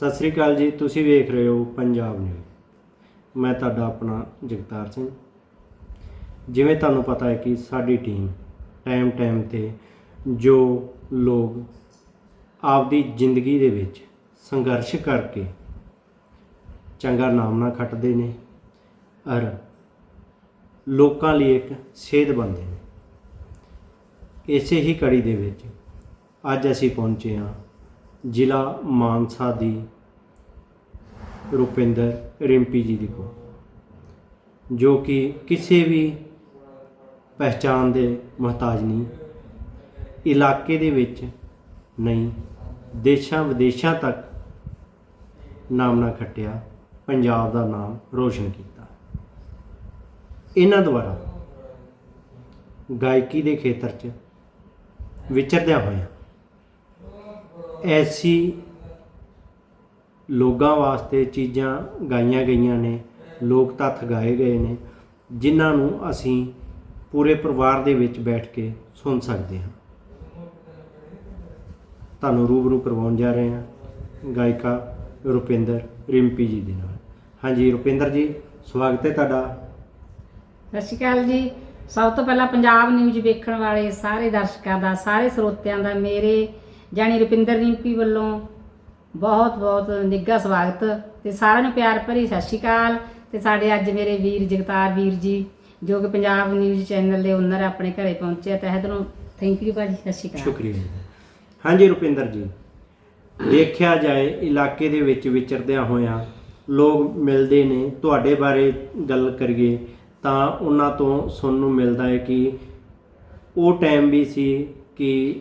ਸਤਿ ਸ੍ਰੀ ਅਕਾਲ ਜੀ, ਤੁਸੀਂ ਵੇਖ ਰਹੇ ਹੋ ਪੰਜਾਬ ਨਿਊਜ਼। ਮੈਂ ਤੁਹਾਡਾ ਆਪਣਾ ਜਗਤਾਰ ਸਿੰਘ। ਜਿਵੇਂ ਤੁਹਾਨੂੰ ਪਤਾ ਹੈ ਕਿ ਸਾਡੀ ਟੀਮ ਟਾਈਮ ਟਾਈਮ ਤੇ ਜੋ ਲੋਕ ਆਪਦੀ ਜ਼ਿੰਦਗੀ ਦੇ ਵਿੱਚ ਸੰਘਰਸ਼ ਕਰਕੇ ਚੰਗਾ ਨਾਮ ਨਾ ਖੱਟਦੇ ਨੇ ਔਰ ਲੋਕਾਂ ਲਈ ਇੱਕ ਸੇਧ ਬਣਦੇ ਨੇ। ਇਸੇ ਹੀ ਕੜੀ ਦੇ ਵਿੱਚ ਅੱਜ ਅਸੀਂ ਪਹੁੰਚੇ ਹਾਂ ਜ਼ਿਲ੍ਹਾ ਮਾਨਸਾ ਦੀ ਰੁਪਿੰਦਰ ਰਿੰਪੀ ਜੀ ਦੀ ਕੋਲ, ਜੋ ਕਿ ਕਿਸੇ ਵੀ ਪਹਿਚਾਣ ਦੇ ਮੁਹਤਾਜ ਨਹੀਂ, ਇਲਾਕੇ ਦੇ ਵਿੱਚ ਨਹੀਂ, ਦੇਸ਼ਾਂ ਵਿਦੇਸ਼ਾਂ ਤੱਕ ਨਾਮ ਨਾ ਖੱਟਿਆ, ਪੰਜਾਬ ਦਾ ਨਾਮ ਰੋਸ਼ਨ ਕੀਤਾ। ਇਹਨਾਂ ਦੁਆਰਾ ਗਾਇਕੀ ਦੇ ਖੇਤਰ 'ਚ ਵਿਚਰਦਿਆਂ ਹੋਇਆ ਐਸੀ ਲੋਕਾਂ ਵਾਸਤੇ ਚੀਜ਼ਾਂ ਗਾਈਆਂ ਗਈਆਂ ਨੇ, ਲੋਕ ਤੱਥ ਗਾਏ ਗਏ ਨੇ, ਜਿਨ੍ਹਾਂ ਨੂੰ ਅਸੀਂ ਪੂਰੇ ਪਰਿਵਾਰ ਦੇ ਵਿੱਚ ਬੈਠ ਕੇ ਸੁਣ ਸਕਦੇ ਹਾਂ। ਤੁਹਾਨੂੰ ਰੂਬਰੂ ਕਰਵਾਉਣ ਜਾ ਰਹੇ ਹਾਂ ਗਾਇਕਾ ਰੁਪਿੰਦਰ ਰਿੰਪੀ ਜੀ ਦੇ ਨਾਲ। ਹਾਂਜੀ, ਰੁਪਿੰਦਰ ਜੀ, ਸਵਾਗਤ ਹੈ ਤੁਹਾਡਾ। ਸਤਿ ਸ਼੍ਰੀ ਅਕਾਲ ਜੀ। ਸਭ ਤੋਂ ਪਹਿਲਾਂ ਪੰਜਾਬ ਨਿਊਜ਼ ਵੇਖਣ ਵਾਲੇ ਸਾਰੇ ਦਰਸ਼ਕਾਂ ਦਾ, ਸਾਰੇ ਸਰੋਤਿਆਂ ਦਾ, ਮੇਰੇ ਜਾਨੀ ਰੁਪਿੰਦਰ ਰਿੰਪੀ ਵੱਲੋਂ ਬਹੁਤ ਬਹੁਤ ਨਿੱਘਾ ਸਵਾਗਤ ਤੇ ਸਾਰਿਆਂ ਨੂੰ ਪਿਆਰ ਭਰੀ ਸਤਿ ਸ਼੍ਰੀ ਅਕਾਲ। ਤੇ ਸਾਡੇ ਅੱਜ ਮੇਰੇ ਵੀਰ ਜਗਤਾਰ ਵੀਰ ਜੀ, ਜੋ ਕਿ ਪੰਜਾਬ ਨਿਊਜ਼ ਚੈਨਲ ਦੇ ਓਨਰ ਆਪਣੇ ਘਰੇ ਪਹੁੰਚੇ ਆ। ਤਹਿ ਦਿਲੋਂ ਥੈਂਕ ਯੂ ਭਾਜੀ, ਸਤਿ ਸ਼੍ਰੀ ਅਕਾਲ। ਸ਼ੁਕਰੀਆ ਹਾਂਜੀ ਰੁਪਿੰਦਰ ਜੀ, ਦੇਖਿਆ ਜਾਏ ਇਲਾਕੇ ਦੇ ਵਿੱਚ ਵਿਚਰਦਿਆਂ ਹੋਇਆਂ ਲੋਕ ਮਿਲਦੇ ਨੇ। ਤੁਹਾਡੇ ਬਾਰੇ ਗੱਲ ਕਰੀਏ ਤਾਂ ਉਹਨਾਂ ਤੋਂ ਸੁਣਨ ਨੂੰ ਮਿਲਦਾ ਹੈ ਕਿ ਉਹ ਟਾਈਮ ਵੀ ਸੀ ਕਿ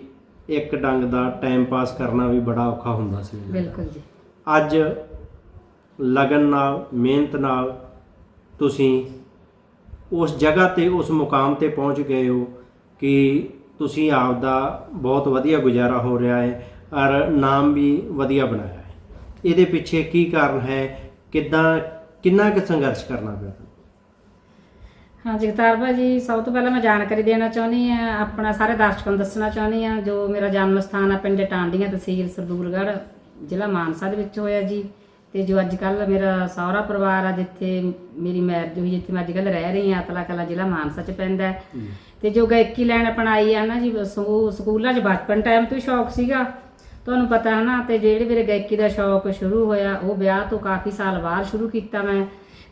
ਇੱਕ ਡੰਗ ਦਾ ਟਾਈਮ ਪਾਸ ਕਰਨਾ ਵੀ ਬੜਾ ਔਖਾ ਹੁੰਦਾ ਸੀ। ਬਿਲਕੁਲ ਜੀ। ਅੱਜ ਲਗਨ ਨਾਲ ਮਿਹਨਤ ਨਾਲ ਤੁਸੀਂ ਉਸ ਜਗ੍ਹਾ ਤੇ ਉਸ ਮੁਕਾਮ ਤੇ ਪਹੁੰਚ ਗਏ ਹੋ ਕਿ ਤੁਸੀਂ ਆਪ ਦਾ ਬਹੁਤ ਵਧੀਆ ਗੁਜ਼ਾਰਾ ਹੋ ਰਿਹਾ ਹੈ ਔਰ ਨਾਮ ਵੀ ਵਧੀਆ ਬਣਾਇਆ ਹੈ। ਇਹਦੇ ਪਿੱਛੇ ਕੀ ਕਾਰਨ ਹੈ? ਕਿੱਦਾਂ ਕਿੰਨਾ ਕੁ ਸੰਘਰਸ਼ ਕਰਨਾ ਪਿਆ? ਹਾਂ ਜਗਤਾਰ ਭਾਜੀ ਸਭ ਤੋਂ ਪਹਿਲਾਂ ਮੈਂ ਜਾਣਕਾਰੀ ਦੇਣਾ ਚਾਹੁੰਦੀ ਆ ਆਪਣਾ ਸਾਰੇ ਦਰਸ਼ਕਾਂ ਨੂੰ ਦੱਸਣਾ ਚਾਹੁੰਦੀ ਆ ਜੋ ਮੇਰਾ ਜਨਮ ਸਥਾਨ ਆ ਪਿੰਡ ਟਾਂਡੀਆਂ ਤਹਿਸੀਲ ਸਰਦੂਲਗੜ੍ਹ ਜ਼ਿਲ੍ਹਾ ਮਾਨਸਾ ਦੇ ਵਿੱਚ ਹੋਇਆ ਜੀ। ਤੇ ਜੋ ਅੱਜ ਕੱਲ ਮੇਰਾ ਸਹੁਰਾ ਪਰਿਵਾਰ ਆ ਜਿੱਥੇ ਮੇਰੀ ਮੈਰਿਜ ਹੋਈ ਜਿੱਥੇ ਮੈਂ ਅੱਜ ਕੱਲ ਰਹਿ ਰਹੀ ਆ ਅਤਲਾ ਕਲਾ ਜ਼ਿਲ੍ਹਾ ਮਾਨਸਾ ਚ ਪੈਂਦਾ। ਤੇ ਜੋ ਗਾਇਕੀ ਲੈਣ ਅਪਣਾਈ ਆ ਨਾ ਜੀ ਸਕੂ- ਸਕੂਲਾਂ 'ਚ ਬਚਪਨ ਟਾਈਮ ਤੋਂ ਸ਼ੌਕ ਸੀਗਾ। ਤੁਹਾਨੂੰ ਪਤਾ ਹੈ ਨਾ ਤੇ ਜਿਹੜੇ ਮੇਰੇ ਗਾਇਕੀ ਦਾ ਸ਼ੌਕ ਸ਼ੁਰੂ ਹੋਇਆ ਉਹ ਵਿਆਹ ਤੋਂ ਕਾਫੀ ਸਾਲ ਬਾਅਦ ਸ਼ੁਰੂ ਕੀਤਾ ਮੈਂ।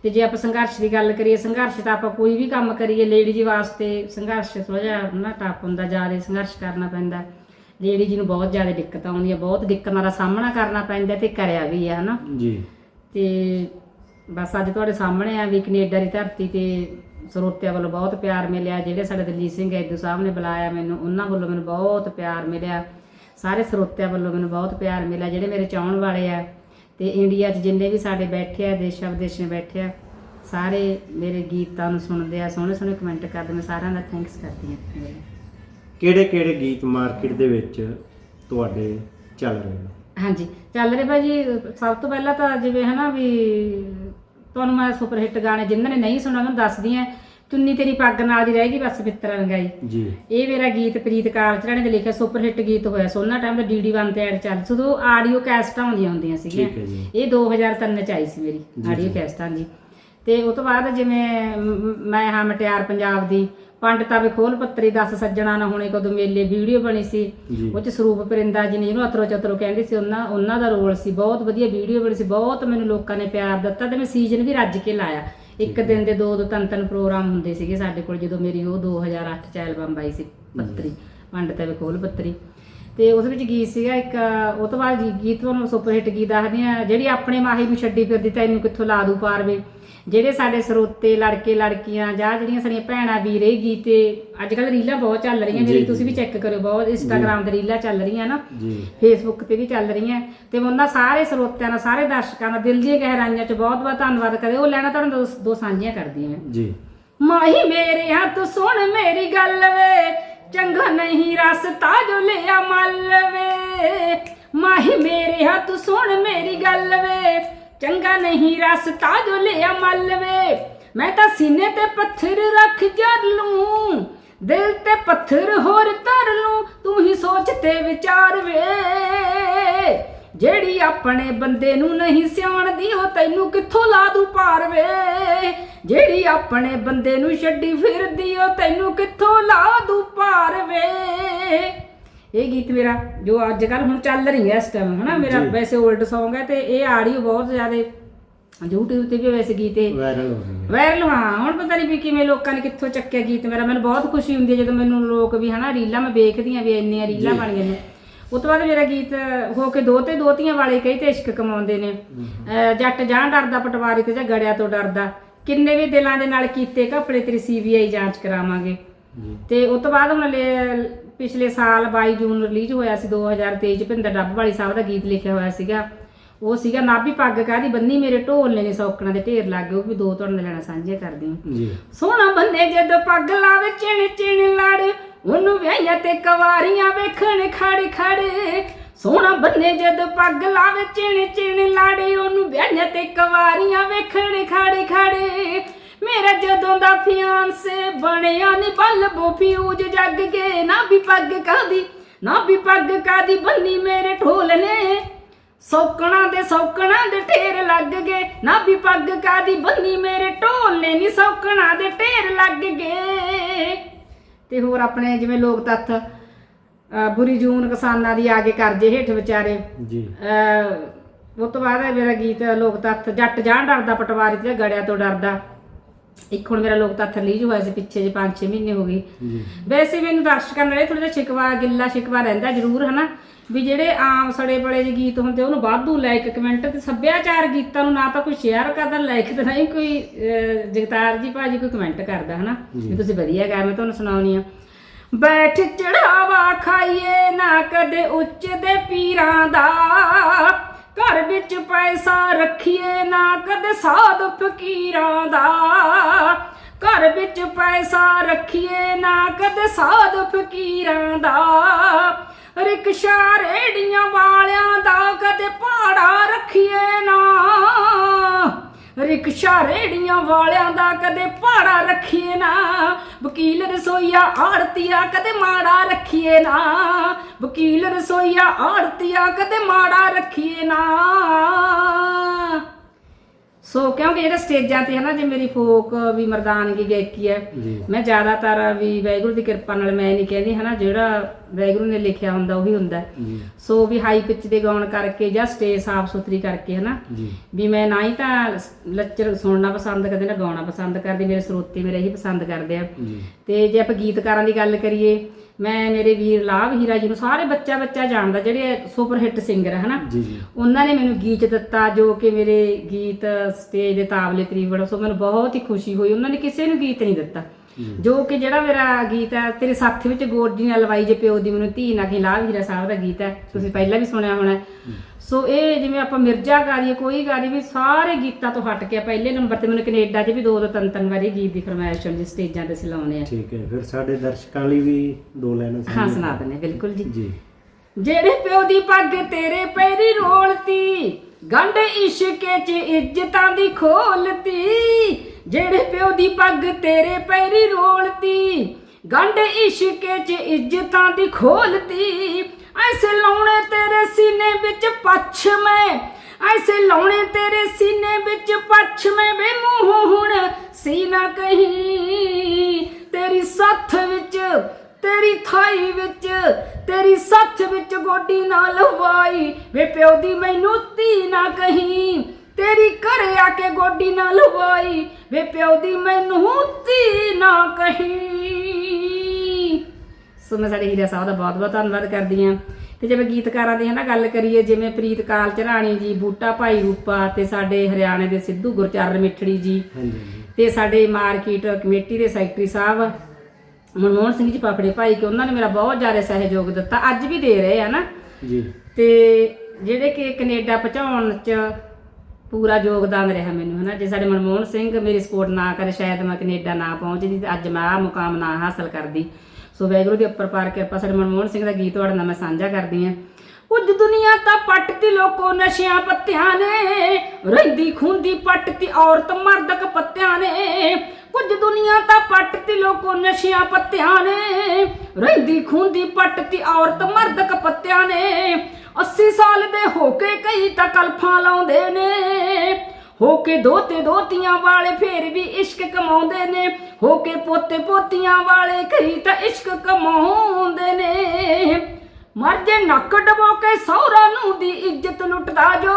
ਤੇ ਜੇ ਆਪਾਂ ਸੰਘਰਸ਼ ਦੀ ਗੱਲ ਕਰੀਏ ਸੰਘਰਸ਼ ਤਾਂ ਆਪਾਂ ਕੋਈ ਵੀ ਕੰਮ ਕਰੀਏ ਲੇਡੀਜ਼ ਵਾਸਤੇ ਸੰਘਰਸ਼ ਥੋੜਾ ਜਿਹਾ ਨਾ ਟਫ ਹੁੰਦਾ ਜ਼ਿਆਦਾ ਸੰਘਰਸ਼ ਕਰਨਾ ਪੈਂਦਾ। ਲੇਡੀਜ਼ ਨੂੰ ਬਹੁਤ ਜ਼ਿਆਦਾ ਦਿੱਕਤ ਆਉਂਦੀ ਹੈ ਬਹੁਤ ਦਿੱਕਤਾਂ ਦਾ ਸਾਹਮਣਾ ਕਰਨਾ ਪੈਂਦਾ ਤੇ ਕਰਿਆ ਵੀ ਹੈ ਹਨਾ? ਜੀ। ਤੇ ਬਸ ਅੱਜ ਤੁਹਾਡੇ ਸਾਹਮਣੇ ਆ ਵੀ ਕੈਨੇਡਾ ਦੀ ਧਰਤੀ ਤੇ ਸਰੋਤਿਆਂ ਵੱਲੋਂ ਬਹੁਤ ਪਿਆਰ ਮਿਲਿਆ ਜਿਹੜੇ ਸਾਡੇ ਦਲੀਪ ਸਿੰਘ ਐਦੂ ਸਾਹਿਬ ਨੇ ਬੁਲਾਇਆ ਮੈਨੂੰ ਉਹਨਾਂ ਵੱਲੋਂ ਮੈਨੂੰ ਬਹੁਤ ਪਿਆਰ ਮਿਲਿਆ। ਸਾਰੇ ਸਰੋਤਿਆਂ ਵੱਲੋਂ ਮੈਨੂੰ ਬਹੁਤ ਪਿਆਰ ਮਿਲਿਆ ਜਿਹੜੇ ਮੇਰੇ ਚਾਹਣ ਵਾਲੇ ਆ ਤੇ ਇੰਡੀਆ 'ਚ ਜਿੰਨੇ ਵੀ ਸਾਡੇ ਬੈਠੇ ਆ ਦੇਸ਼ਾਂ ਵਿਦੇਸ਼ਾਂ ਬੈਠੇ ਆ ਸਾਰੇ ਮੇਰੇ ਗੀਤਾਂ ਨੂੰ ਸੁਣਦੇ ਆ ਸੋਹਣੇ ਸੋਹਣੇ ਕਮੈਂਟ ਕਰਦੇ ਮੈਂ ਸਾਰਿਆਂ ਦਾ ਥੈਂਕਸ ਕਰਦੀ ਹਾਂ। ਕਿਹੜੇ ਕਿਹੜੇ ਗੀਤ ਮਾਰਕੀਟ ਦੇ ਵਿੱਚ ਤੁਹਾਡੇ ਚੱਲ ਰਹੇ ਨੇ? ਹਾਂਜੀ ਚੱਲ ਰਹੇ ਭਾਜੀ ਸਭ ਤੋਂ ਪਹਿਲਾਂ ਤਾਂ ਜਿਵੇਂ ਹਨਾ ਵੀ ਤੁਹਾਨੂੰ ਮੈਂ ਸੁਪਰ ਹਿੱਟ ਗਾਣੇ ਜਿਨ੍ਹਾਂ ਨੇ ਨਹੀਂ ਸੁਣਾ ਮੈਨੂੰ ਦੱਸਦੀ ਆ ਚੁੰਨੀ ਤੇਰੀ ਪੱਗ ਨਾਲ ਦੀ ਰਹਿ ਗਈ ਬਸ ਪਿੱਤਰ ਰੰਗਾਈ ਜੀ। ਇਹ ਮੇਰਾ ਗੀਤ ਪ੍ਰੀਤ ਕਾਲਚਰਾਣੇ ਦੇ ਲਿਖਿਆ ਸੁਪਰ ਹਿੱਟ ਗੀਤ ਹੋਇਆ ਸੋਨਾ ਟਾਈਮ ਦਾ ਡੀਡੀ 1 ਤੇ ਐਡ ਚੱਲ ਸਦੋਂ ਆਡੀਓ ਕੈਸਟਾਂ ਹੁੰਦੀਆਂ ਹੁੰਦੀਆਂ ਸੀਗੀਆਂ। ਜੀ। ਇਹ 2003 ਚ ਆਈ ਸੀ ਮੇਰੀ ਜੀ, ਆਡੀਓ ਜੀ। ਕੈਸਟਾਂ ਦੀ। ਤੇ ਉਸ ਤੋਂ ਬਾਅਦ ਜਿਵੇਂ ਮ- ਹਾਂ ਮਟਿਆਰ ਪੰਜਾਬ ਦੀ ਪੰਡਤਾਂ ਵੀ ਖੋਲ ਪੱਤਰੀ ਦਸ ਸੱਜਣਾ ਨਾ ਹੁਣੇ ਕਦੋਂ ਮੇਲੇ ਵੀਡੀਓ ਬਣੀ ਸੀ। ਜੀ। ਉਹ ਚ ਸਰੂਪ ਪਰਿੰਦਾ ਜੀ ਨੇ ਜਿਹਨੂੰ ਅਤਰੋ ਚਤਰੋ ਕਹਿੰਦੇ ਸੀ। ਉਹਨਾਂ ਉਹਨਾਂ ਦਾ ਰੋਲ ਸੀ ਬਹੁਤ ਵਧੀਆ ਵੀਡੀਓ ਬਣੀ ਸੀ ਬਹੁਤ ਮੈਨੂੰ ਲੋਕਾਂ ਨੇ ਪਿਆਰ ਦਿੱਤਾ ਤੇ ਮੈਂ ਸੀਜ਼ਨ ਵੀ ਰੱਜ ਕੇ ਲਾਇਆ। ਇੱਕ ਦਿਨ ਦੇ ਦੋ ਦੋ ਤਿੰਨ ਤਿੰਨ ਪ੍ਰੋਗਰਾਮ ਹੁੰਦੇ ਸੀਗੇ ਸਾਡੇ ਕੋਲ ਜਦੋਂ ਮੇਰੀ ਉਹ 2008 ਚ ਐਲਬਮ ਆਈ ਸੀ ਪੱਤਰੀ ਪੰਡਤਾਂ ਵੀ ਖੋਲ ਪੱਤਰੀ। ਤੇ ਉਸ ਵਿੱਚ ਗੀਤ ਸੀਗਾ ਇੱਕ ਉਹ ਤੋਂ ਬਾਅਦ ਗੀਤ ਤੁਹਾਨੂੰ ਸੁਪਰ ਹਿੱਟ ਗੀਤ ਦੱਸਦੇ ਆ ਜਿਹੜੀ ਆਪਣੇ ਮਾਹੀ ਨੂੰ ਛੱਡੀ ਫਿਰਦੀ ਤੈਨੂੰ ਕਿੱਥੋਂ ਲਾ ਦੂ ਪਾਰਵੇ। ਜਿਹੜੇ ਸਾਡੇ ਸਰੋਤੇ ਲੜਕੇ ਲੜਕੀਆਂ ਜਾਂ ਜਿਹੜੀਆਂ ਸਾਡੀਆਂ ਭੈਣਾਂ ਵੀਰੇ ਗੀਤੇ ਅੱਜ ਕੱਲ ਰੀਲਾਂ ਬਹੁਤ ਚੱਲ ਰਹੀਆਂ ਮੇਰੀ। ਤੁਸੀਂ ਵੀ ਚੈੱਕ ਕਰਿਓ ਬਹੁਤ ਇੰਸਟਾਗ੍ਰam ਤੇ ਰੀਲਾਂ ਚੱਲ ਰਹੀਆਂ ਨਾ। ਫੇਸਬੁੱਕ ਤੇ ਵੀ ਚੱਲ ਰਹੀਆਂ। ਤੇ ਉਹਨਾਂ ਸਾਰੇ ਸਰੋਤਿਆਂ ਦਾ ਸਾਰੇ ਦਰਸ਼ਕਾਂ ਦਾ ਦਿਲ ਦੀਆਂ ਗਹਿਰਾਈਆਂ 'ਚ ਬਹੁਤ ਬਹੁਤ ਧੰਨਵਾਦ ਕਰਦੇ ਉਹ ਲੈਣਾ ਤੁਹਾਨੂੰ ਦੋ, ਦੋ ਸਾਂਝੀਆਂ ਕਰਦੀ ਹਾਂ ਮੈਂ ਜੀ। ਮਾਹੀ ਮੇਰੇ ਹੱਥ ਸੁਣ ਮੇਰੀ ਗੱਲ ਵੇ। ਚੰਗਾ ਨਹੀਂ ਰਸਤਾ ਜੋ ਲਿਆ ਮੱਲ ਵੇ। ਮਾਹੀ ਮੇਰੇ ਹੱਥ ਸੁਣ ਮੇਰੀ ਗੱਲ ਵੇ। ਚੰਗਾ ਨਹੀਂ ਰਸਤਾ ਜੋ ਲਿਆ ਮੱਲ ਵੇ ਮੈਂ ਤਾਂ ਸੀਨੇ ਤੇ ਪੱਥਰ ਰੱਖ ਜਰ ਲੂੰ। ਦਿਲ ਤੇ ਪੱਥਰ ਹੋਰ ਧਰ ਲੂੰ। ਤੂੰ ਹੀ ਸੋਚ ਤੇ ਵਿਚਾਰ ਵੇ। ਜਿਹੜੀ ਆਪਣੇ ਬੰਦੇ ਨੂੰ ਨਹੀਂ ਸਿਆਣਦੀ, ਉਹ ਤੈਨੂੰ ਕਿੱਥੋਂ ਲਾ ਦੂ ਪਾਰ ਵੇ? ਜਿਹੜੀ ਆਪਣੇ ਬੰਦੇ ਨੂੰ ਛੱਡੀ ਫਿਰਦੀ, ਉਹ ਤੈਨੂੰ ਕਿੱਥੋਂ ਲਾ ਦੂ ਪਾਰ ਵੇ? ਇਹ ਗੀਤ ਮੇਰਾ ਜੋ ਅੱਜ ਕੱਲ ਹੁਣ ਚੱਲ ਰਹੀ ਹੈ ਇਸ ਟਾਈਮ ਹਨਾ? ਮੇਰਾ। ਵੈਸੇ 올ਡ Song ਹੈ ਤੇ ਇਹ ਆਡੀਓ ਬਹੁਤ ਜ਼ਿਆਦਾ। YouTube ਤੇ ਵੀ ਵੈਸੇ ਗੀਤ ਇਹ ਵਾਇਰਲ ਹੋ ਰਹੀ ਹੈ। ਵਾਇਰਲ ਹਾਂ ਹੁਣ ਪਤਾ ਨਹੀਂ ਵੀ ਕਿਵੇਂ ਲੋਕਾਂ ਨੇ ਕਿੱਥੋਂ ਚੱਕਿਆ ਗੀਤ ਮੇਰਾ। ਮੈਨੂੰ ਬਹੁਤ ਖੁਸ਼ੀ ਹੁੰਦੀ ਹੈ ਜਦੋਂ ਮੈਨੂੰ ਲੋਕ ਵੀ ਹਨਾ ਰੀਲਾਂ ਮੈਂ ਵੇਖਦੀ ਆ ਵੀ ਇੰਨੀਆਂ ਰੀਲਾਂ ਬਣ ਗਈਆਂ ਨੇ। ਉਸ ਤੋਂ ਬਾਅਦ ਮੇਰਾ ਗੀਤ ਹੋ ਕੇ ਦੋ ਤੇ ਦੋਤੀਆਂ ਵਾਲੇ ਕਈ ਤੇ ਇਸ਼ਕ ਕਮਾਉਂਦੇ ਨੇ। ਜੱਟ ਜਾਂ ਡਰਦਾ ਪਟਵਾਰੀ ਤੇ ਜਾਂ ਗੜਿਆ ਤੋਂ ਡਰਦਾ। ਕਿੰਨੇ ਵੀ ਦਿਲਾਂ ਦੇ ਨਾਲ ਕੀਤੇ ਕੱਪੜੇ ਤੇਰੀ ਸੀਬੀਆਈ ਜਾਂਚ ਕਰਾਵਾਂਗੇ। ਤੇ ਉਸ ਤੋਂ ਬਾਅਦ ਹੁਣ ਲੈ- ਪਿਛਲੇ ਸਾਲ 22 ਜੂਨ ਰਿਲੀਜ਼ ਹੋਇਆ ਸੀ 2023 ਚ ਭਿੰਦਰ ਡੱਬ ਵਾਲੀ ਸਾਹਿਬ ਦਾ ਗੀਤ ਲਿਖਿਆ ਹੋਇਆ ਸੀਗਾ। ਉਹ ਸੀਗਾ ਨਾਭੀ ਪੱਗ ਕਾਦੀ ਬੰਨੀ ਮੇਰੇ ਢੋਲੇ ਨੇ ਸੌਕਣਾ ਦੇ ਢੇਰ ਲੱਗ। ਗਏ ਉਹ ਵੀ ਦੋ ਤੁਹਾਡੇ ਲੈਣਾ ਸਾਂਝੇ ਕਰਦੀ ਹਾਂ। ਜੀ। ਸੋਹਣਾ ਬੰਦੇ ਜਦ ਪੱਗ ਲਾਵੇ ਚਿਣ ਚਿਣ ਲੜ। ਉਹਨੂੰ ਵਿਆਹੀਆਂ ਤੇ ਕਵਾਰੀਆਂ ਵੇਖਣ ਖੜ ਖੜ। ਸੋਹਣਾ ਬੰਦੇ ਜਦ ਪੱਗ ਲਾਵੇ ਚਿਣ ਚਿਣ ਲਾੜੇ। ਉਹਨੂੰ ਵਿਆਹੀਆਂ ਤੇ ਕਵਾਰੀਆਂ ਵੇਖਣ ਖੜ ਖੜ। ਮੇਰਾ ਜਦੋਂ ਦਾ ਫਿਆਂਸੇ ਬਣਿਆ ਨੀ ਬਲਬੋ ਫਿਊਜ ਜੱਗ ਕੇ ਨਾ ਵੀ ਪੱਗ ਕਾਦੀ ਨਾ ਵੀ ਪੱਗ ਕਾਦੀ ਬੰਨੀ ਮੇਰੇ ਢੋਲ ਨੇ। ਸੌਕਣਾ ਦੇ ਸੌਕਣਾ ਦੇ ਢੇਰ ਲੱਗ ਗਏ ਨਾ ਵੀ ਪੱਗ ਕਾਦੀ ਬੰਨੀ ਮੇਰੇ ਢੋਲੇ ਨੀ ਸੌਕਣਾ ਦੇ ਢੇਰ ਲੱਗ ਗਏ। ਤੇ ਹੋਰ ਆਪਣੇ ਜਿਵੇਂ ਲੋਕ ਤੱਥ ਬੁਰੀ ਜੂਨ ਕਿਸਾਨਾਂ ਦੀ ਆਗੇ ਕਰਜੇ ਹੇਠ ਵਿਚਾਰੇ। ਜੀ। ਅਹ ਉਹ ਤੋਂ ਬਾਅਦ ਹੈ ਮੇਰਾ ਗੀਤ ਲੋਕ ਤੱਥ ਜੱਟ ਜਾਣ ਡਰਦਾ ਪਟਵਾਰੀ ਤੇ ਗੜਿਆ ਤੋਂ ਡਰਦਾ। ਇੱਕ ਹੁਣ ਮੇਰਾ ਲੋਕ ਤੱਥ ਰਿਲੀਜ਼ ਹੋਇਆ ਸੀ ਪਿੱਛੇ ਜੇ 5-6 ਮਹੀਨੇ ਹੋ ਗਏ। ਵੈਸੇ ਮੈਨੂੰ ਦਰਸ਼ਕਾਂ ਨਾਲ ਥੋੜਾ ਜਿਹਾ ਸ਼ਿਕਵਾ ਗਿੱਲਾ ਸ਼ਿਕਵਾ ਰਹਿੰਦਾ ਜ਼ਰੂਰ ਹਨਾ? ਵੀ ਜਿਹੜੇ ਆਮ ਸੜੇ ਬੜੇ ਜਿਹੇ ਗੀਤ ਹੁੰਦੇ ਉਹਨੂੰ ਵਾਧੂ ਲਾਈਕ ਕਮੈਂਟ ਤੇ ਸੱਭਿਆਚਾਰ ਗੀਤਾਂ ਨੂੰ ਨਾ ਤਾਂ ਕੋਈ ਸ਼ੇਅਰ ਕਰਦਾ ਲਾਈਕ ਤੇ ਨਹੀਂ ਕੋਈ ਜਗਤਾਰ ਜੀ ਭਾਜੀ ਕੋਈ ਕਮੈਂਟ ਕਰਦਾ ਹਨਾ? ਵੀ ਤੁਸੀਂ ਵਧੀਆ ਗਾ ਮੈਂ ਤੁਹਾਨੂੰ ਸੁਣਾਉਣੀ ਆ ਬੈਠ ਚੜਾਵਾ ਖਾਈਏ ਨਾ ਕਦੇ ਉੱਚ ਦੇ ਪੀਰਾਂ ਦਾ। ਘਰ ਵਿੱਚ ਪੈਸਾ ਰੱਖੀਏ ਨਾ ਕਦੇ ਸਾਧ ਫਕੀਰਾਂ ਦਾ। ਘਰ ਵਿੱਚ ਪੈਸਾ ਰੱਖੀਏ ਨਾ ਕਦੇ ਸਾਧ ਫਕੀਰਾਂ ਦਾ। ਰਿਕਸ਼ਾ ਰੇੜੀਆਂ ਵਾਲਿਆਂ ਦਾ ਕਦੇ ਪਾੜਾ ਰੱਖੀਏ ਰਿਕਸ਼ਾ ਰੇੜੀਆਂ ਵਾਲਿਆਂ ਦਾ ਕਦੇ ਭਾੜਾ ਰੱਖੀਏ ਨਾ। ਵਕੀਲ ਰਸੋਈਆ ਆੜਤੀਆ ਕਦੇ ਮਾੜਾ ਰੱਖੀਏ ਨਾ। ਵਕੀਲ ਰਸੋਈਆ ਆੜਤੀਆ ਕਦੇ ਮਾੜਾ ਰੱਖੀਏ ਨਾ। ਸੋ ਕਿਉਂਕਿ ਜਿਹੜੇ ਸਟੇਜਾਂ ਤੇ ਹੈ ਨਾ ਜੇ ਮੇਰੀ ਫੋਕ ਵੀ ਮਰਦਾਨਗੀ ਗਾਇਕੀ ਹੈ ਜੀ। ਮੈਂ ਜ਼ਿਆਦਾਤਰ ਵੀ ਵਾਹਿਗੁਰੂ ਦੀ ਕਿਰਪਾ ਨਾਲ ਮੈਂ ਨਹੀਂ ਕਹਿੰਦੀ ਹਨਾ ਜਿਹੜਾ ਵਾਹਿਗੁਰੂ ਨੇ ਲਿਖਿਆ ਹੁੰਦਾ ਉਹੀ ਹੁੰਦਾ ਜੀ। ਸੋ ਵੀ ਹਾਈ ਪਿਚ ਦੇ ਗਾਉਣ ਕਰਕੇ ਜਾਂ ਸਟੇਜ ਸਾਫ਼ ਸੁਥਰੀ ਕਰਕੇ ਹਨਾ ਜੀ। ਵੀ ਮੈਂ ਨਾ ਹੀ ਤਾਂ ਲੱਚਰ ਸੁਣਨਾ ਪਸੰਦ ਕਰਦੇ ਨਾ ਗਾਉਣਾ ਪਸੰਦ ਕਰਦੀ ਮੇਰੇ ਸਰੋਤੇ ਮੇਰੇ ਇਹੀ ਪਸੰਦ ਕਰਦੇ ਆ। ਜੀ। ਤੇ ਜੇ ਆਪਾਂ ਗੀਤਕਾਰਾਂ ਦੀ ਗੱਲ ਕਰੀਏ ਮੈਂ ਮੇਰੇ ਵੀਰ ਲਾਭ ਹੀਰਾ ਜੀ ਨੂੰ ਸਾਰੇ ਬੱਚਾ ਬੱਚਾ ਜਾਣਦਾ ਜਿਹੜੇ ਸੁਪਰ ਹਿੱਟ ਸਿੰਗਰ ਹੈ ਹਨਾ ਜੀ ਜੀ। ਉਹਨਾਂ ਨੇ ਮੈਨੂੰ ਗੀਤ ਦਿੱਤਾ ਜੋ ਕਿ ਮੇਰੇ ਗੀਤ ਸਟੇਜ ਦੇ ਤਾਵਲੇ ਤਰੀਬੜ ਸੋ ਮੈਨੂੰ ਬਹੁਤ ਹੀ ਖੁਸ਼ੀ ਹੋਈ। ਉਹਨਾਂ ਨੇ ਕਿਸੇ ਨੂੰ ਗੀਤ ਨਹੀਂ ਦਿੱਤਾ। ਜੋ ਕਿ ਜਿਹੜਾ ਮੇਰਾ ਗੀਤ ਹੈ ਤੇਰੇ ਸਾਥ ਵਿੱਚ ਗੋਡੀ ਨਾਲ ਲਵਾਈ ਜੇ ਪਿਓ ਦੀ ਮੈਨੂੰ ਧੀ ਨਾ ਕੀ ਲਾਭ ਹੀਰਾ ਸਾਹਿਬ ਦਾ ਗੀਤ ਹੈ ਤੁਸੀਂ ਪਹਿਲਾਂ ਵੀ ਸੁਣਿਆ ਹੋਣਾ। ਸੋ ਇਹ ਜਿਵੇਂ ਆਪਾਂ ਮਿਰਜ਼ਾ ਗਾਰੀਏ ਕੋਈ ਗਾਰੀ ਵੀ ਸਾਰੇ ਗੀਤਾਂ ਤੋਂ ਹਟ ਕੇ ਪਹਿਲੇ ਨੰਬਰ ਤੇ ਮੈਨੂੰ ਕੈਨੇਡਾ 'ਚ ਵੀ ਦੋ ਦੋ ਤਿੰਨ ਤਿੰਨ ਵਾਰੀ ਗੀਤ ਦੀ ਫਰਮਾਇਸ਼ ਹੁੰਦੀ ਸਟੇਜਾਂ ਤੇ ਸਿਲਾਉਣੇ ਆ। ਠੀਕ ਹੈ ਫਿਰ ਸਾਡੇ ਦਰਸ਼ਕਾਂ ਲਈ ਵੀ ਦੋ ਲਾਈਨਾਂ ਹਾਂ। ਸੁਣਾ ਦਿੰਦੇ ਬਿਲਕੁਲ ਜੀ। ਜੀ। ਜਿਹੜੇ ਪਿਓ ਦੀ ਪੱਗ ਤੇਰੇ ਪੈਰੀ ਰੋਲਤੀ ਗੰਢ ਇਸ਼ਕੇ ਚ ਇੱਜ਼ਤਾਂ ਦੀ ਖੋਲਤੀ, ਜਿਹੜੇ ਪਿਓ ਦੀ ਪੱਗ ਤੇਰੇ ਪੈਰੀ ਰੋਲਤੀ। ਗੰਢ ਇਸ਼ਕੇ ਚ ਇੱਜ਼ਤਾਂ ਦੀ ਖੋਲਤੀ, ਐਸੇ ਲਾਉਣੇ ਤੇਰੇ ਸੀਨੇ ਵਿੱਚ ਮੈਂ। ਐਸੇ ਲਾਉਣੇ ਤੇਰੇ ਸੀਨੇ ਵਿੱਚ ਮੈਂ, ਵੇ ਮੂੰਹ ਹੁਣ ਸੀਨਾ ਕਹੀਂ। ਤੇਰੀ ਸੱਥ ਵਿੱਚ ਤੇਰੀ ਥਾਈ ਵਿੱਚ ਤੇਰੀ ਸੱਥ ਵਿੱਚ ਗੋਡੀ ਨਾ ਲਵਾਈ ਵੇ ਪਿਓ ਦੀ ਮੈਨੂੰ ਧੀ ਨਾ ਕਹੀਂ ਤੇਰੀ ਘਰੇ ਆ ਕੇ ਗੋਡੀ ਨਾ ਲਵਾਈ ਵੇ ਪਿਓ ਦੀ ਮੈਨੂੰ ਧੀ ਨਾ ਕਹੀਂ। ਸੋ ਮੈਂ ਸਾਡੇ ਹੀਰਾ ਸਾਹਿਬ ਦਾ ਬਹੁਤ ਬਹੁਤ ਧੰਨਵਾਦ ਕਰਦੀ ਹਾਂ। ਤੇ ਜਿਵੇਂ ਗੀਤਕਾਰਾਂ ਦੀ ਹੈ ਨਾ ਗੱਲ ਕਰੀਏ ਜਿਵੇਂ ਪ੍ਰੀਤ ਕਾਲ ਚਰਾਣੀ ਜੀ ਬੂਟਾ ਭਾਈ ਰੂਪਾ ਤੇ ਸਾਡੇ ਹਰਿਆਣੇ ਦੇ ਸਿੱਧੂ ਗੁਰਚਰਨ ਮਿੱਠੜੀ ਜੀ ਤੇ ਸਾਡੇ ਮਾਰਕੀਟ ਕਮੇਟੀ ਦੇ ਸੈਕਟਰੀ ਸਾਹਿਬ ਮਨਮੋਹਨ ਸਿੰਘ ਜੀ ਪਾਪੜੇ ਭਾਈ ਕਿ ਉਹਨਾਂ ਨੇ ਮੇਰਾ ਬਹੁਤ ਜ਼ਿਆਦਾ ਸਹਿਯੋਗ ਦਿੱਤਾ। ਅੱਜ ਵੀ ਦੇ ਰਹੇ ਆ ਨਾ। ਜੀ। ਤੇ ਜਿਹੜੇ ਕਿ ਕੈਨੇਡਾ ਪਹੁੰਚਾਉਣ ਚ ਪੂਰਾ ਯੋਗਦਾਨ ਰਿਹਾ ਮੈਨੂੰ ਹਨਾ। ਜੇ ਸਾਡੇ ਮਨਮੋਹਨ ਸਿੰਘ ਮੇਰੀ ਸਪੋਰਟ ਨਾ ਕਰੇ ਸ਼ਾਇਦ ਮੈਂ ਕੈਨੇਡਾ ਨਾ ਪਹੁੰਚਦੀ ਤੇ ਅੱਜ ਮੈਂ ਆਹ ਮੁਕਾਮ ਨਾ ਹਾਸਲ ਕਰਦੀ। ਸੋ ਵੈਗੁਰੂ ਦੀ ਅਪਰਪਾਰ ਕਿਰਪਾ ਸਾਡੇ ਮਨਮੋਹਨ ਸਿੰਘ ਦਾ ਗੀਤ ਤੁਹਾਡੇ ਨਾਲ ਮੈਂ ਸਾਂਝਾ ਕਰਦੀ ਹਾਂ। ਕੁਝ ਦੁਨੀਆ ਤਾਂ ਪੱਟਤੀ ਲੋਕੋ ਨਸ਼ਿਆਂ ਪੱਤਿਆਂ ਨੇ। ਰਹਿੰਦੀ ਖੁੰਦੀ ਪੱਟਤੀ ਔਰਤ ਮਰਦ ਕਪੱਤਿਆਂ ਨੇ। ਕੁਝ ਦੁਨੀਆ ਤਾਂ ਪੱਟਤੀ ਲੋਕੋ ਨਸ਼ਿਆਂ ਪੱਤਿਆਂ ਨੇ। ਰਹਿੰਦੀ ਖੁੰਦੀ ਪੱਟਤੀ ਔਰਤ ਮਰਦ ਕਪੱਤਿਆਂ ਨੇ। 80 ਸਾਲ ਦੇ ਹੋ ਕੇ ਕਈ ਤਾਂ ਕਲਫਾਂ ਲਾਉਂਦੇ ਨੇ। ਹੋ ਕੇ ਦੋਤੇ ਦੋਤੀਆਂ ਵਾਲੇ ਫੇਰ ਵੀ ਇਸ਼ਕ ਕਮਾਉਂਦੇ ਨੇ। ਹੋ ਕੇ ਪੋਤੇ ਪੋਤੀਆਂ ਵਾਲੇ ਕਈ ਤਾਂ ਇਸ਼ਕ ਕਮਾਉਂਦੇ ਨੇ। ਮਰ ਜੇ ਨੱਕ ਡਬੋ ਕੇ ਸਹੁਰਾ ਨੂੰ ਦੀ ਇੱਜ਼ਤ ਲੁੱਟਦਾ ਜੋ